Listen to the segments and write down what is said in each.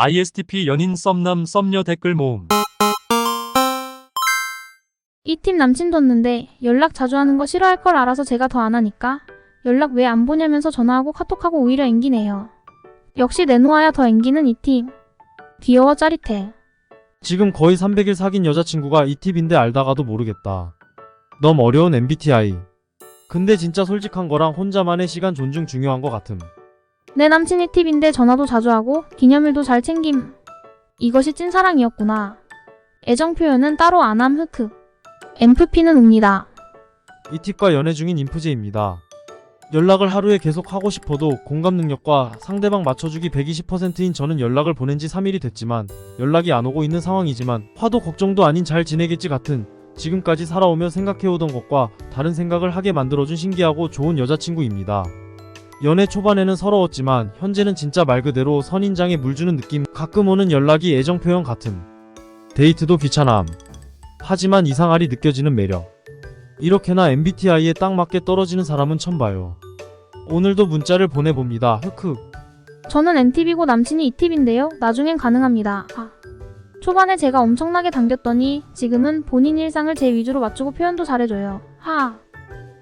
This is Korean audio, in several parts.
ISTP 연인 썸남 썸녀 댓글 모음. 이 팀 남친 뒀는데 연락 자주 하는 거 싫어할 걸 알아서 제가 더 안 하니까 연락 왜 안 보냐면서 전화하고 카톡하고 오히려 앵기네요. 역시 내놓아야 더 앵기는 이 팀. 귀여워 짜릿해. 지금 거의 300일 사귄 여자친구가 이 팁인데 알다가도 모르겠다. 너무 어려운 MBTI. 근데 진짜 솔직한 거랑 혼자만의 시간 존중 중요한 것 같음. 내 남친이 팁인데 전화도 자주 하고 기념일도 잘 챙김. 이것이 찐사랑이었구나. 애정 표현은 따로 안 함 흑흑. MFP는 웁니다. 이 팁과 연애 중인 인프제입니다. 연락을 하루에 계속 하고 싶어도 공감 능력과 상대방 맞춰주기 120%인 저는 연락을 보낸 지 3일이 됐지만 연락이 안 오고 있는 상황이지만 화도 걱정도 아닌 잘 지내겠지 같은 지금까지 살아오며 생각해오던 것과 다른 생각을 하게 만들어준 신기하고 좋은 여자친구입니다. 연애 초반에는 서러웠지만 현재는 진짜 말 그대로 선인장에 물 주는 느낌 가끔 오는 연락이 애정 표현 같음. 데이트도 귀찮아함. 하지만 이상하리 느껴지는 매력. 이렇게나 MBTI에 딱 맞게 떨어지는 사람은 처음 봐요. 오늘도 문자를 보내봅니다. 흑흑. 저는 N팁이고 남친이 E팁인데요. 나중엔 가능합니다. 아. 초반에 제가 엄청나게 당겼더니 지금은 본인 일상을 제 위주로 맞추고 표현도 잘해줘요. 하.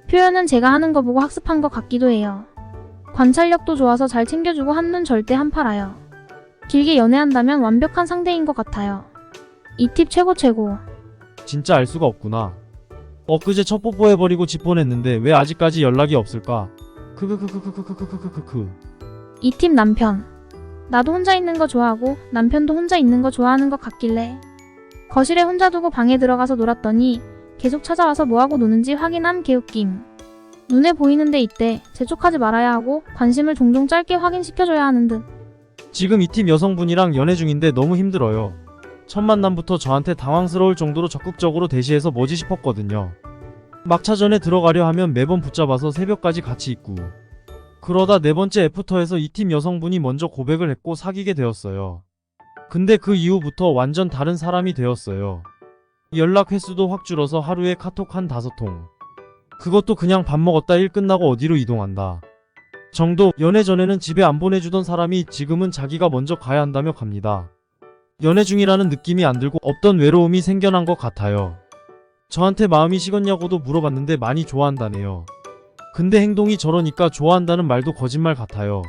표현은 제가 하는 거 보고 학습한 것 같기도 해요. 관찰력도 좋아서 잘 챙겨주고 한눈 절대 한 팔아요. 길게 연애한다면 완벽한 상대인 것 같아요. 이 팁 최고 최고. 진짜 알 수가 없구나. 엊그제 첫 뽀뽀해버리고 집 보냈는데 왜 아직까지 연락이 없을까? 크크크크크크크크크크크. 이 팁 남편. 나도 혼자 있는 거 좋아하고 남편도 혼자 있는 거 좋아하는 것 같길래 거실에 혼자 두고 방에 들어가서 놀았더니 계속 찾아와서 뭐하고 노는지 확인함 개웃김. 눈에 보이는데 이때 재촉하지 말아야 하고 관심을 종종 짧게 확인시켜줘야 하는 듯. 지금 이 팀 여성분이랑 연애 중인데 너무 힘들어요. 첫 만남부터 저한테 당황스러울 정도로 적극적으로 대시해서 뭐지 싶었거든요. 막차 전에 들어가려 하면 매번 붙잡아서 새벽까지 같이 있고. 그러다 네 번째 애프터에서 이 팀 여성분이 먼저 고백을 했고 사귀게 되었어요. 근데 그 이후부터 완전 다른 사람이 되었어요. 연락 횟수도 확 줄어서 하루에 카톡 한 다섯 통. 그것도 그냥 밥 먹었다 일 끝나고 어디로 이동한다. 정도 연애 전에는 집에 안 보내주던 사람이 지금은 자기가 먼저 가야 한다며 갑니다. 연애 중이라는 느낌이 안 들고 없던 외로움이 생겨난 것 같아요. 저한테 마음이 식었냐고도 물어봤는데 많이 좋아한다네요. 근데 행동이 저러니까 좋아한다는 말도 거짓말 같아요.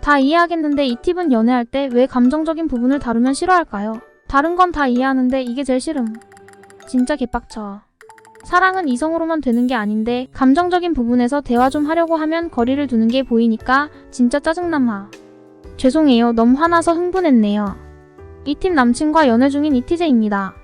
다 이해하겠는데 이 팁은 연애할 때 왜 감정적인 부분을 다루면 싫어할까요? 다른 건 다 이해하는데 이게 제일 싫음. 진짜 개빡쳐. 사랑은 이성으로만 되는 게 아닌데 감정적인 부분에서 대화 좀 하려고 하면 거리를 두는 게 보이니까 진짜 짜증남아. 죄송해요. 너무 화나서 흥분했네요. 이 팀 남친과 연애 중인 이티제입니다.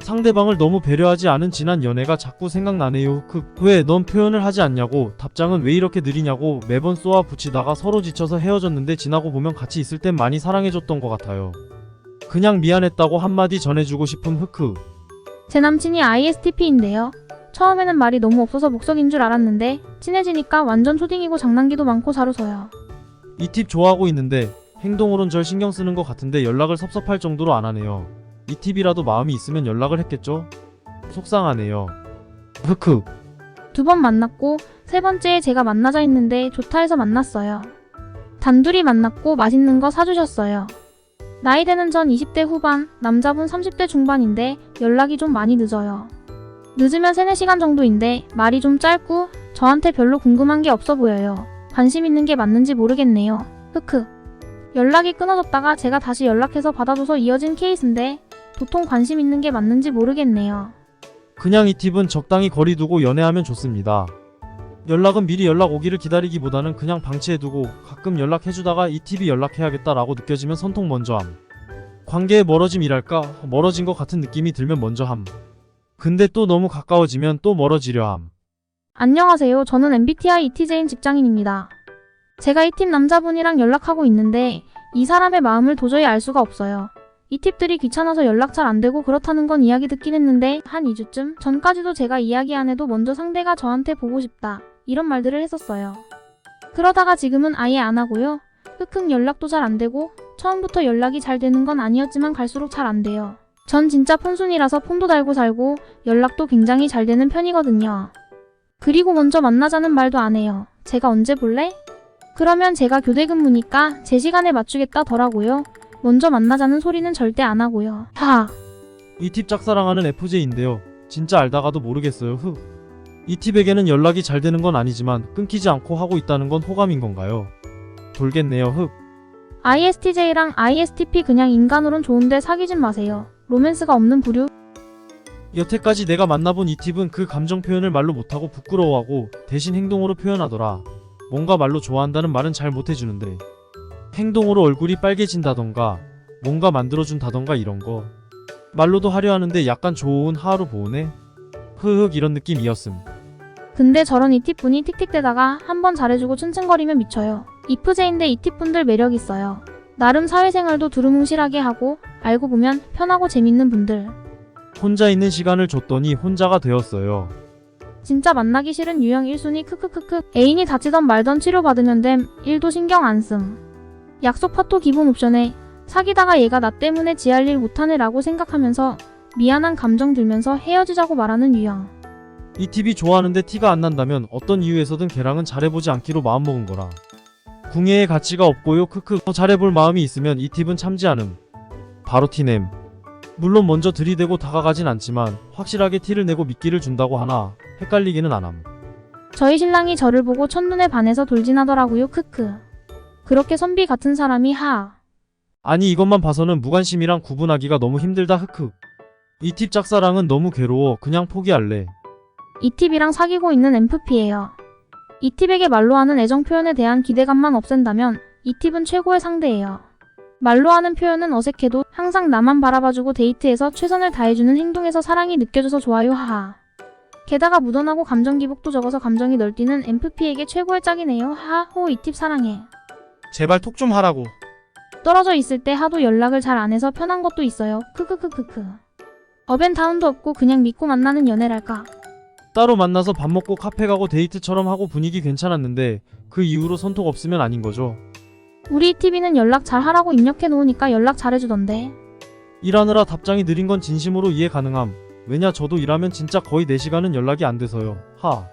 상대방을 너무 배려하지 않은 지난 연애가 자꾸 생각나네요. 그, 왜 넌 표현을 하지 않냐고, 답장은 왜 이렇게 느리냐고 매번 쏘아 붙이다가 서로 지쳐서 헤어졌는데 지나고 보면 같이 있을 땐 많이 사랑해줬던 것 같아요. 그냥 미안했다고 한마디 전해주고 싶음 흑흑. 제 남친이 ISTP인데요. 처음에는 말이 너무 없어서 목석인 줄 알았는데 친해지니까 완전 초딩이고 장난기도 많고 잘 웃어요. 이 팁 좋아하고 있는데 행동으론 절 신경 쓰는 것 같은데 연락을 섭섭할 정도로 안 하네요. 이 팁이라도 마음이 있으면 연락을 했겠죠? 속상하네요. 흑흑. 두 번 만났고 세 번째에 제가 만나자 했는데 좋다 해서 만났어요. 단둘이 만났고 맛있는 거 사주셨어요. 나이대는 전 20대 후반, 남자분 30대 중반인데 연락이 좀 많이 늦어요. 늦으면 3, 4시간 정도인데 말이 좀 짧고 저한테 별로 궁금한 게 없어 보여요. 관심 있는 게 맞는지 모르겠네요. 흑흑. 연락이 끊어졌다가 제가 다시 연락해서 받아줘서 이어진 케이스인데 도통 관심 있는 게 맞는지 모르겠네요. 그냥 이 팁은 적당히 거리 두고 연애하면 좋습니다. 연락은 미리 연락 오기를 기다리기보다는 그냥 방치해두고 가끔 연락해주다가 이 팁이 연락해야겠다 라고 느껴지면 선통 먼저 함. 관계의 멀어짐이랄까 멀어진 것 같은 느낌이 들면 먼저 함. 근데 또 너무 가까워지면 또 멀어지려 함. 안녕하세요. 저는 MBTI ETJ인 직장인입니다. 제가 이 팀 남자분이랑 연락하고 있는데 이 사람의 마음을 도저히 알 수가 없어요. 이 팁들이 귀찮아서 연락 잘 안 되고 그렇다는 건 이야기 듣긴 했는데 한 2주쯤 전까지도 제가 이야기 안 해도 먼저 상대가 저한테 보고 싶다 이런 말들을 했었어요. 그러다가 지금은 아예 안 하고요. 흑흑 연락도 잘 안 되고 처음부터 연락이 잘 되는 건 아니었지만 갈수록 잘 안 돼요. 전 진짜 폰순이라서 폰도 달고 살고 연락도 굉장히 잘 되는 편이거든요. 그리고 먼저 만나자는 말도 안 해요. 제가 언제 볼래? 그러면 제가 교대 근무니까 제 시간에 맞추겠다더라고요. 먼저 만나자는 소리는 절대 안 하고요. 하. 이 팁 짝사랑하는 FJ인데요. 진짜 알다가도 모르겠어요. 흑. 이 팁에게는 연락이 잘 되는 건 아니지만 끊기지 않고 하고 있다는 건 호감인 건가요? 돌겠네요. 흑. ISTJ랑 ISTP 그냥 인간으론 좋은데 사귀진 마세요. 로맨스가 없는 부류? 여태까지 내가 만나본 이 팁은 그 감정 표현을 말로 못하고 부끄러워하고 대신 행동으로 표현하더라. 뭔가 말로 좋아한다는 말은 잘 못해주는데 행동으로 얼굴이 빨개진다던가 뭔가 만들어준다던가 이런 거 말로도 하려 하는데 약간 좋은 하루 보내? 흐흑 이런 느낌이었음. 근데 저런 이 팁분이 틱틱대다가 한 번 잘해주고 츤츤거리면 미쳐요. 이프제인데 이 팁분들 매력 있어요. 나름 사회생활도 두루뭉실하게 하고 알고 보면 편하고 재밌는 분들. 혼자 있는 시간을 줬더니 혼자가 되었어요. 진짜 만나기 싫은 유형 1순위 크크크크 애인이 다치던 말던 치료받으면 됨 1도 신경 안 씀. 약속 파토 기본 옵션에 사귀다가 얘가 나 때문에 지할 일 못하네 라고 생각하면서 미안한 감정 들면서 헤어지자고 말하는 유형. 이 팁이 좋아하는데 티가 안 난다면 어떤 이유에서든 걔랑은 잘해보지 않기로 마음먹은 거라. 궁예의 가치가 없고요 크크 더 잘해볼 마음이 있으면 이 팁은 참지 않음. 바로 티냄. 물론 먼저 들이대고 다가가진 않지만 확실하게 티를 내고 미끼를 준다고 하나 헷갈리기는 안함. 저희 신랑이 저를 보고 첫눈에 반해서 돌진하더라고요 크크. 그렇게 선비 같은 사람이 하. 아니 이것만 봐서는 무관심이랑 구분하기가 너무 힘들다 흑흑. 이 팁 짝사랑은 너무 괴로워 그냥 포기할래. 이 팁이랑 사귀고 있는 MFP예요. 이 팁에게 말로 하는 애정 표현에 대한 기대감만 없앤다면 이 팁은 최고의 상대예요. 말로 하는 표현은 어색해도 항상 나만 바라봐주고 데이트에서 최선을 다해주는 행동에서 사랑이 느껴져서 좋아요 하하. 게다가 묻어나고 감정 기복도 적어서 감정이 널뛰는 MFP에게 최고의 짝이네요 하호 이 팁 사랑해. 제발 톡 좀 하라고. 떨어져 있을 때 하도 연락을 잘 안 해서 편한 것도 있어요. 크크크크크. 업앤다운도 없고 그냥 믿고 만나는 연애랄까. 따로 만나서 밥 먹고 카페 가고 데이트처럼 하고 분위기 괜찮았는데 그 이후로 손톱 없으면 아닌 거죠. 우리 TV는 연락 잘 하라고 입력해 놓으니까 연락 잘 해주던데. 일하느라 답장이 느린 건 진심으로 이해 가능함. 왜냐 저도 일하면 진짜 거의 4시간은 연락이 안 돼서요. 하.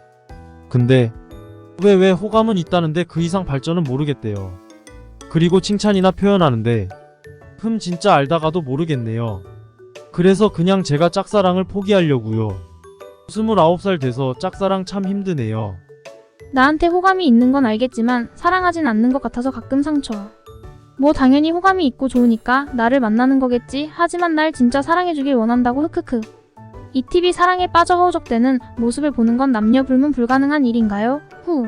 근데 왜 왜 호감은 있다는데 그 이상 발전은 모르겠대요. 그리고 칭찬이나 표현하는데 흠 진짜 알다가도 모르겠네요. 그래서 그냥 제가 짝사랑을 포기하려고요. 29살 돼서 짝사랑 참 힘드네요. 나한테 호감이 있는 건 알겠지만 사랑하진 않는 것 같아서 가끔 상처. 뭐 당연히 호감이 있고 좋으니까 나를 만나는 거겠지. 하지만 날 진짜 사랑해주길 원한다고 흑흑흑. 이 TV 사랑에 빠져 허우적대는 모습을 보는 건 남녀 불문 불가능한 일인가요? 후.